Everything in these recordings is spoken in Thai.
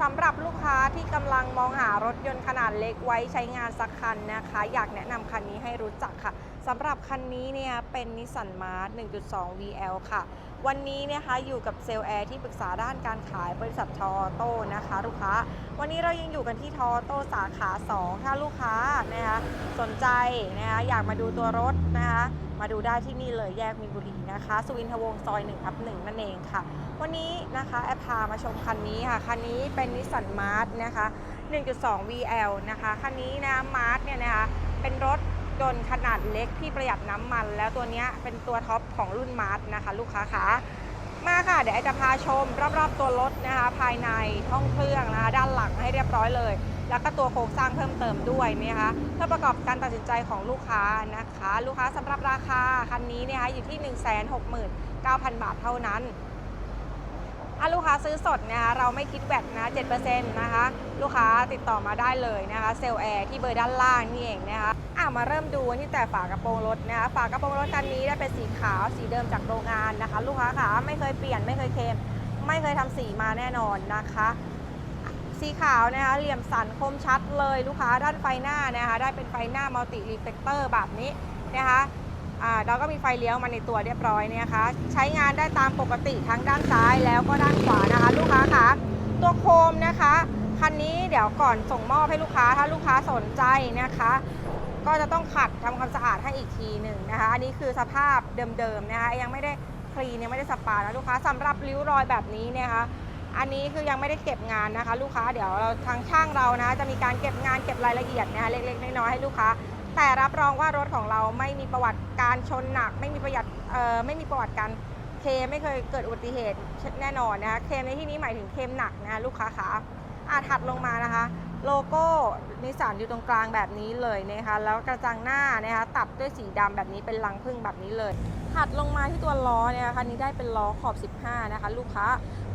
สำหรับลูกค้าที่กำลังมองหารถยนต์ขนาดเล็กไว้ใช้งานสักคันนะคะ อยากแนะนำคันนี้ให้รู้จักค่ะสำหรับคันนี้เนี่ยเป็นนิสสันมาร์ท1.2 VL ค่ะ วันนี้เนะคะอยู่กับเซลล์แอร์ที่ปรึกษาด้านการขายบริษัททอโต้นะคะ ลูกค้า วันนี้เรายังอยู่กันที่ทอโต้สาขา2ถ้าลูกค้านะคะ สนใจนะคะอยากมาดูตัวรถนะคะมาดูได้ที่นี่เลยแยกมีนบุรีนะคะ สุวินทวงศซอย1ทับ1นั่นเองค่ะ วันนี้นะคะแอปพามาชมคันนี้ค่ะ คันนี้เป็นนิสสันมาร์ทนะคะ 1.2 VL นะคะ คันนี้นะมาร์ทเนี่ยนะคะเป็นรถยนต์ขนาดเล็กที่ประหยัดน้ำมัน แล้วตัวเนี้ยเป็นตัวท็อปของรุ่นมาร์ทนะคะ ลูกค้าคะมาค่ะ เดี๋ยวจะพาชมรอบๆตัวรถนะคะ ภายในห้องเครื่องนะคะ ด้านหลังให้เรียบร้อยเลย แล้วก็ตัวโครงสร้างเพิ่มเติมด้วยนะคะเพื่อประกอบการตัดสินใจของลูกค้านะคะ ลูกค้าสำหรับราคาคันนี้เนยคะอยู่ที่ 169,000 บาทเท่านั้นถ้าลูกค้าซื้อสดนะคะเราไม่คิดแวตนะ7%นะคะลูกค้าติดต่อมาได้เลยนะคะเซลแอร์ที่เบอร์ด้านล่างนี่เองนะคะอะมาเริ่มดูที่แต่ฝากระโปรงรถนะคะฝากระโปรงรถคันนี้ได้เป็นสีขาวสีเดิมจากโรงงานนะคะ ลูกค้าขาไม่เคยเปลี่ยนไม่เคยเคลมไม่เคยทำสีมาแน่นอนนะคะ สีขาวนะคะเหลี่ยมสันคมชัดเลยลูกค้าด้านไฟหน้านะคะได้เป็นไฟหน้ามัลติรีเฟลเตอร์แบบนี้นะคะอ่าก็มีไฟเลี้ยวมาในตัวเรียบร้อยเนี่ยนะคะใช้งานได้ตามปกติทั้งด้านซ้ายแล้วก็ด้านขวานะคะ ลูกค้าคะตัวโคมนะคะคันนี้เดี๋ยวก่อนส่งมอบให้ลูกค้าถ้าลูกค้าสนใจนะคะ ก็จะต้องขัดทำความสะอาดให้อีกทีหนึ่งนะคะ อันนี้คือสภาพเดิมๆนะคะยังไม่ได้คลีนยังไม่ได้สปานะลูกค้าสำหรับริ้วรอยแบบนี้เนี่ยนะคะ อันนี้คือยังไม่ได้เก็บงานนะคะ ลูกค้าเดี๋ยวเราทางช่างเรานะจะมีการเก็บงานเก็บรายละเอียดนะคะเล็กๆน้อยๆให้ลูกค้า แต่รับรองว่ารถของเราไม่มีประวัติการชนหนัก ไม่มีประหยัดเอ่อไม่มีประวัติการเคไม่เคยเกิดอุบัติเหตุแน่นอนนะคะเคมในที่นี้หมายถึงเคมหนักนะคะลูกค้าขาอะถัดลงมานะคะ โลโก้นิสสันอยู่ตรงกลางแบบนี้เลยนะคะแล้วกระจังหน้านะคะตัดด้วยสีดำแบบนี้เป็นรังผึ้งแบบนี้เลยถัดลงมาที่ตัวล้อเนี่ยคันนี้ได้เป็นล้อขอบ 15 นะคะ ลูกค้า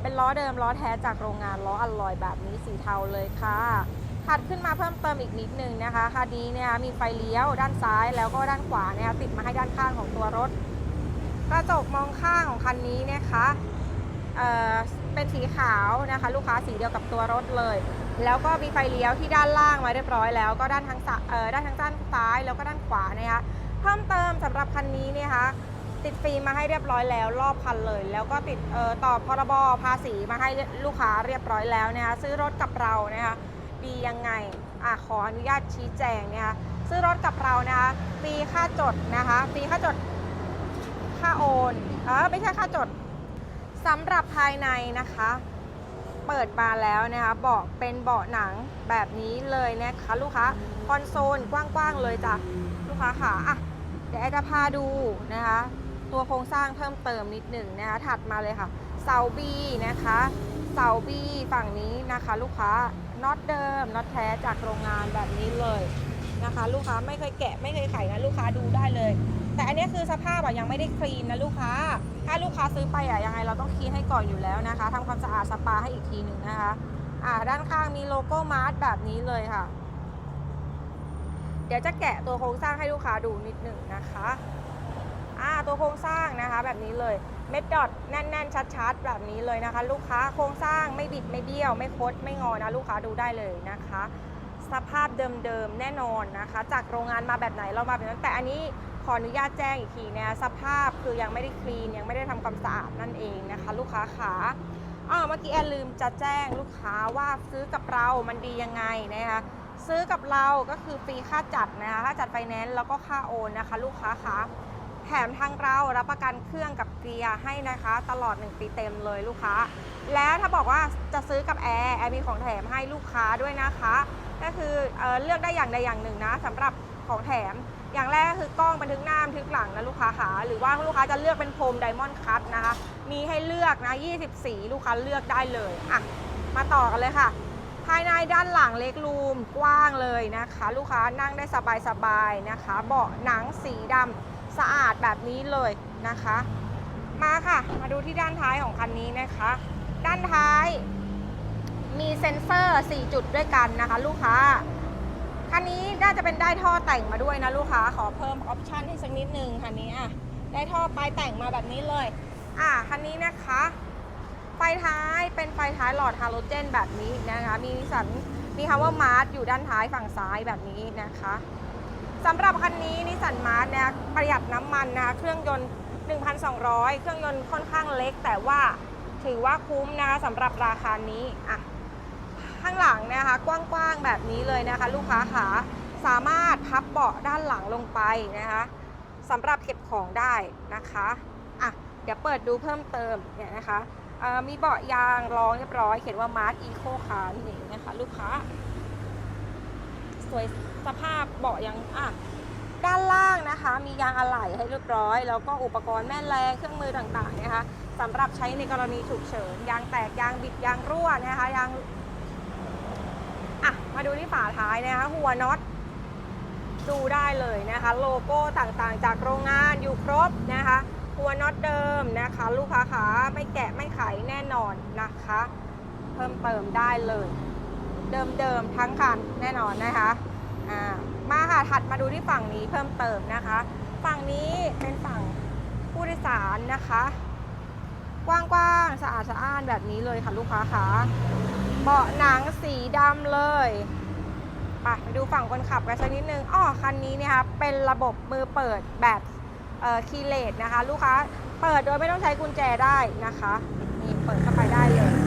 เป็นล้อเดิมล้อแท้จากโรงงานล้ออลลอยแบบนี้สีเทาเลยค่ะถัดขึ้นมาเพิ่มเติมอีกนิดนึงนะคะคันนี้เนี่ยมีไฟเลี้ยวด้านซ้ายแล้วก็ด้านขวาเนี่ยติดมาให้ด้านข้างของตัวรถ กระจกมองข้างของคันนี้นะคะเอ่อเป็นสีขาวนะคะ ลูกค้าสีเดียวกับตัวรถเลย แล้วก็มีไฟเลี้ยวที่ด้านล่างไว้เรียบร้อยแล้วก็ด้านทั้งซ้ายเอ่อด้านทั้งด้านซ้ายแล้วก็ด้านขวานะคะเพิ่มเติมสำหรับคันนี้เนี่ยคะ ติดฟิล์มมาให้เรียบร้อยแล้ว รอบคันเลย แล้วก็ติดเอ่อต่อพรบภาษีมาให้ลูกค้าเรียบร้อยแล้วนะคะซื้อรถกับเรานะคะดียังไงอะขออนุญาตชี้แจงนะคะซื้อรถกับเรานะคะฟรีค่าจดนะคะฟรีค่าจดค่าโอนเออไม่ใช่ค่าจดสำหรับภายในนะคะ เปิดมาแล้วนะคะเบาะเป็นเบาะหนังแบบนี้เลยนะคะ ลูกค้าคอนโซลกว้างๆเลยจ้ะลูกค้าค่ะอะเดี๋ยวจะพาดูนะคะ ตัวโครงสร้างเพิ่มเติมนิดหนึ่งนะคะ ถัดมาเลยค่ะ เสาบีนะคะ เสาบีฝั่งนี้นะคะ ลูกค้าน็อตเดิมน็อตแท้จากโรงงานแบบนี้เลยนะคะ ลูกค้าไม่เคยแกะไม่เคยไขนะลูกค้าดูได้เลย แต่อันนี้คือสภาพอะยังไม่ได้คลีนนะลูกค้า ถ้าลูกค้าซื้อไปอะยังไงเราต้องคลีนให้ก่อนอยู่แล้วนะคะทำความสะอาดสปาให้อีกทีหนึ่งนะคะอ่าด้านข้างมีโลโก้มาร์ทแบบนี้เลยค่ะ เดี๋ยวจะแกะตัวโครงสร้างให้ลูกค้าดูนิดหนึ่งนะคะ อ่าตัวโครงสร้างนะคะแบบนี้เลย เม็ดดอทแน่นๆ ชัดๆ แบบนี้เลยนะคะ ลูกค้าโครงสร้างไม่บิดไม่เบี้ยว ไม่คดไม่งอนะลูกค้าดูได้เลยนะคะ สภาพเดิมๆ แน่นอนนะคะ จากโรงงานมาแบบไหนเรามาแบบนั้นแต่อันนี้ขออนุญาตแจ้งอีกทีนะสภาพคือยังไม่ได้คลีนยังไม่ได้ทำความสะอาดนั่นเองนะคะ ลูกค้าขาอ่าเมื่อกี้แอนลืมจะแจ้งลูกค้าว่าซื้อกับเรามันดียังไงนะคะซื้อกับเราก็คือฟรีค่าจัดนะคะค่าจัดไฟแนนซ์แล้วก็ค่าโอนนะคะ ลูกค้าคะ แถมทางเรารับประกันเครื่องกับเกียร์ให้นะคะ ตลอด 1 ปีเต็มเลยลูกค้า แล้วถ้าบอกว่าจะซื้อกับแอร์แอร์มีของแถมให้ลูกค้าด้วยนะคะ ก็คือเออเลือกได้อย่างใดอย่างหนึ่งนะสำหรับของแถม อย่างแรกคือกล้องบันทึกหน้าบันทึกหลังนะลูกค้าขาหรือว่าลูกค้าจะเลือกเป็นโฟมไดมอนด์คัตนะคะ มีให้เลือกนะ 20 สีลูกค้าเลือกได้เลยอะมาต่อกันเลยค่ะภายในด้านหลังเล็กรูมกว้างเลยนะคะ ลูกค้านั่งได้สบายๆนะคะ เบาะหนังสีดำ สะอาดแบบนี้เลยนะคะ มาค่ะ มาดูที่ด้านท้ายของคันนี้นะคะ ด้านท้าย มีเซ็นเซอร์ 4 จุดด้วยกันนะคะ ลูกค้าคันนี้น่าจะเป็นได้ท่อแต่งมาด้วยนะลูกค้าขอเพิ่มออปชันให้สักนิดนึงคันนี้อะได้ท่อปลายแต่งมาแบบนี้เลย อะคันนี้นะคะ ไฟท้ายเป็นไฟท้ายหลอดฮาโลเจนแบบนี้นะคะ มีสสันมีคำว่ามาร์ทอยู่ด้านท้ายฝั่งซ้ายแบบนี้นะคะ สำหรับคันนี้นิสสันมาร์ทเนี่ยประหยัดน้ำมันนะคะเครื่องยนต์ 1,200 เครื่องยนต์ค่อนข้างเล็ก แต่ว่าถือว่าคุ้มนะคะสำหรับราคานี้อะข้างหลังนะคะกว้างๆแบบนี้เลยนะคะ ลูกค้าขาสามารถพับเบาะด้านหลังลงไปนะคะสำหรับเก็บของได้นะคะอะเดี๋ยวเปิดดูเพิ่มเติมเนี่ยนะคะมีเบาะยางรองเรียบร้อย เขียนว่า Mart Eco Car นี่นะคะ ลูกค้าสวย สภาพเบาะยังอะด้านล่างนะคะ มียางอะไหล่ให้เรียบร้อย แล้วก็อุปกรณ์แม่แรงเครื่องมือต่างๆนะคะสำหรับใช้ในกรณีฉุกเฉินยางแตกยางบิดยางรั่วนะคะยางอะมาดูที่ฝาท้ายนะคะหัวน็อตดูได้เลยนะคะ โลโก้ต่างๆ จากโรงงานอยู่ครบนะคะ หัวน็อตเดิมนะคะ ลูกค้าขาไม่แกะไม่ไขแน่นอนนะคะ เพิ่มเติมได้เลย เดิมๆทั้งคันแน่นอนนะคะ อ่ามาค่ะถัดมาดูที่ฝั่งนี้เพิ่มเติมนะคะ ฝั่งนี้เป็นฝั่งผู้โดยสารนะคะ กว้างๆสะอาดสะอ้านแบบนี้เลยค่ะลูกค้าคะเบาะหนังสีดำเลยไปไปดูฝั่งคนขับกันสักนิดนึงอ้อคันนี้เนี่ยค่ะเป็นระบบมือเปิดแบบเอ่อคีย์เลสนะคะ ลูกค้าเปิดโดยไม่ต้องใช้กุญแจได้นะคะ นี่เปิดเข้าไปได้เลย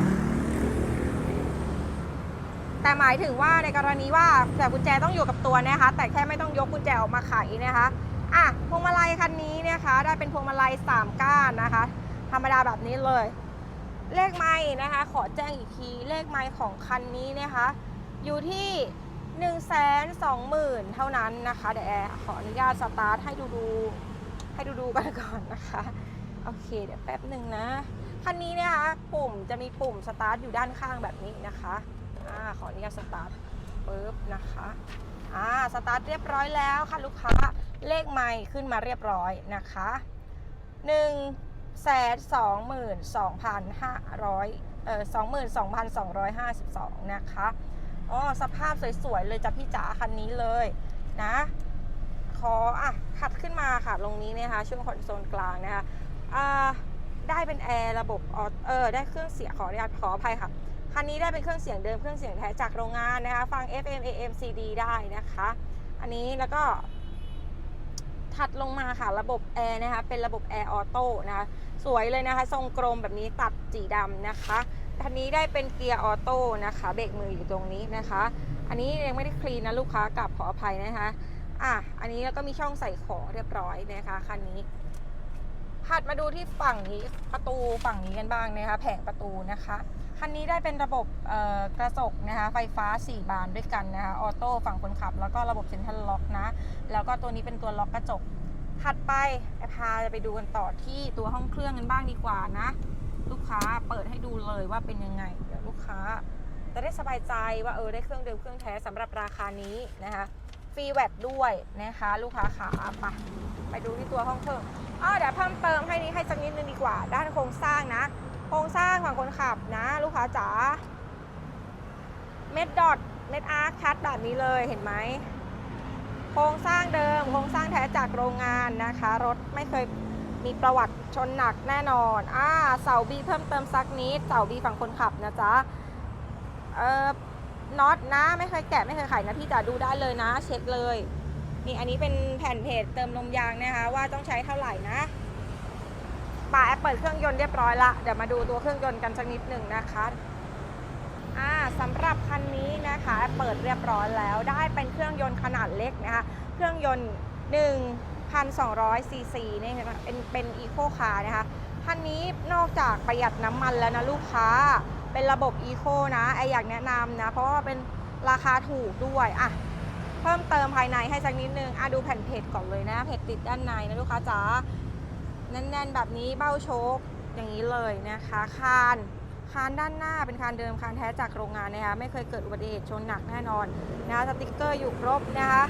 แต่หมายถึงว่าในกรณีว่าแต่กุญแจต้องอยู่กับตัวนะคะ แต่แค่ไม่ต้องยกกุญแจออกมาไขนะคะอะพวงมาลัยคันนี้นะคะ ได้เป็นพวงมาลัย3ก้านนะคะ ธรรมดาแบบนี้เลย เลขไม้นะคะ ขอแจ้งอีกทีเลขไม้ของคันนี้นะคะ อยู่ที่1นึ่งแสนสองหมื่นเท่านั้นนะคะเดี๋ยวแอร์ขออนุญาตสตาร์ทให้ดูดูให้ดูดูกันก่อนนะคะ โอเค เดี๋ยวแป๊บหนึ่งนะ คันนี้เนยนะคะปุ่มจะมีปุ่มสตาร์ทอยู่ด้านข้างแบบนี้นะคะ อ่าขออนุญาตสตาร์ทปุ๊บนะคะอ่าสตาร์ทเรียบร้อยแล้วค่ะลูกค้าเลขไมค์ขึ้นมาเรียบร้อยนะคะ1นึ่งแสนสองหมื่นสองพันห้าร้อยเอ่อสองหมื่นสองพันสองร้อยห้าสิบสองนะคะอ๋อสภาพสวยๆเลยจ้ะพี่จ๋าคันนี้เลยนะขออะขัดขึ้นมาค่ะตรงนี้นะคะช่วงคอนโซลกลางนะคะอ่าได้เป็นแอร์ระบบออเออได้เครื่องเสียงขออนุญาตขออภัยค่ะ คันนี้ได้เป็นเครื่องเสียงเดิมเครื่องเสียงแท้จากโรงงานนะคะ ฟัง FM AM CD ได้นะคะ อันนี้แล้วก็ ถัดลงมาค่ะระบบแอร์นะคะ เป็นระบบแอร์ออโต้นะคะ สวยเลยนะคะ ทรงกลมแบบนี้ตัดสีดำนะคะคันนี้ได้เป็นเกียร์ออโต้นะคะเบรกมืออยู่ตรงนี้นะคะ อันนี้ยังไม่ได้คลีนนะลูกค้ากลับขออภัยนะคะอะอันนี้แล้วก็มีช่องใส่ของเรียบร้อยนะคะคันนี้ถัดมาดูที่ฝั่งนี้ประตูฝั่งนี้กันบ้างนะคะ แผงประตูนะคะ คันนี้ได้เป็นระบบกระจกนะคะไฟฟ้า 4 บานด้วยกันนะคะออโต้ฝั่งคนขับ แล้วก็ระบบเซ็นทรัลล็อกนะ แล้วก็ตัวนี้เป็นตัวล็อกกระจก ถัดไปแอพาจะไปดูกันต่อที่ตัวห้องเครื่องกันบ้างดีกว่านะ ลูกค้าเปิดให้ดูเลยว่าเป็นยังไง เดี๋ยวลูกค้าจะได้สบายใจว่าเออได้เครื่องเดิมเครื่องแท้สำหรับราคานี้นะคะฟรีแวตด้วยนะคะ ลูกค้าขาไปไปดูที่ตัวห้องเครื่องอ่าเดี๋ยวเพิ่มเติมให้นี้ให้สักนิดนึงดีกว่า ด้านโครงสร้างนะ โครงสร้างฝั่งคนขับนะ ลูกค้าจ๋าเม็ดดอทเม็ดอาร์คคัดแบบนี้เลยเห็นไหมโครงสร้างเดิมโครงสร้างแท้จากโรงงานนะคะ รถไม่เคยมีประวัติชนหนักแน่นอนอ่าเสาบีเพิ่มเติมสักนิดเสาบีฝั่งคนขับนะจ๊ะเอ่อน็อตนะไม่เคยแกะไม่เคยไขนะพี่จ๋าดูได้เลยนะ เช็คเลยนี่อันนี้เป็นแผ่นเพจเติมลมยางนะคะว่าต้องใช้เท่าไหร่นะ ป่าแอปเปิดเครื่องยนต์เรียบร้อยละเดี๋ยวมาดูตัวเครื่องยนต์กันสักนิดหนึ่งนะคะอ่าสำหรับคันนี้นะคะแอปเปิดเรียบร้อยแล้วได้เป็นเครื่องยนต์ขนาดเล็กนะคะเครื่องยนต์1,200ซีซีนี่เป็นเป็นอีโคคาร์นะคะคันนี้นอกจากประหยัดน้ำมันแล้วนะลูกค้าเป็นระบบอีโคนะไออยากแนะนำนะเพราะว่าเป็นราคาถูกด้วยอะเพิ่มเติมภายในให้สักนิดนึงอะดูแผ่นเพจก่อนเลยนะเพจติดด้านในนะลูกค้าจ๋า แน่นๆ แบบนี้เบ้าโชคอย่างนี้เลยนะคะ คานคานด้านหน้าเป็นคานเดิมคานแท้จากโรงงานนะคะไม่เคยเกิดอุบัติเหตุชนหนักแน่นอนนะคะสติกเกอร์อยู่ครบนะคะ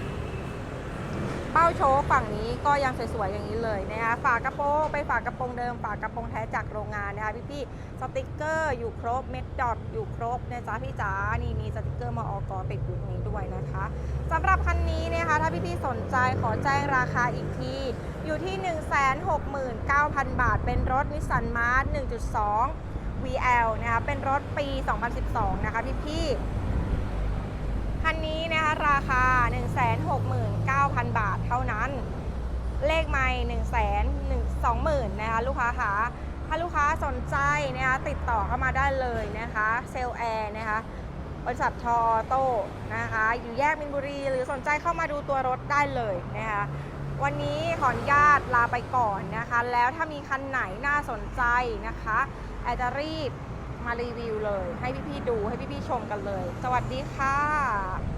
เป้าโชว์ฝั่งนี้ก็ยังสวยๆอย่างนี้เลยนะคะฝากระโปรงไปฝากระโปรงเดิม ฝากระโปรงแท้จากโรงงานนะคะพี่ๆสติกเกอร์อยู่ครบเม็ดดอทอยู่ครบนะจ๊ะพี่จ๋านี่มีสติกเกอร์มาออกอติดอยู่ตรงนี้ด้วยนะคะสำหรับคันนี้นะคะถ้าพี่ๆสนใจขอแจ้งราคาอีกทีอยู่ที่ 169,000 บาท เป็นรถนิสสันมาร์ท1.2 VL นะคะเป็นรถปี 2012 นะคะพี่ๆ คันนี้นะคะราคา 169,000 บาทเท่านั้น เลขไม่1 1 2 0 0 0 0นะคะลูกค้าคะถ้าลูกค้าสนใจนะคะติดต่อเข้ามาได้เลยนะคะเซลแอร์นะคะบริษัททอโต้นะคะ อยู่แยกมินบุรี หรือสนใจเข้ามาดูตัวรถได้เลยนะคะวันนี้ขออนุญาตลาไปก่อนนะคะ แล้วถ้ามีคันไหนน่าสนใจนะคะแอดจะรีบ มารีวิวเลย ให้พี่ๆดูให้พี่ๆชมกันเลย สวัสดีค่ะ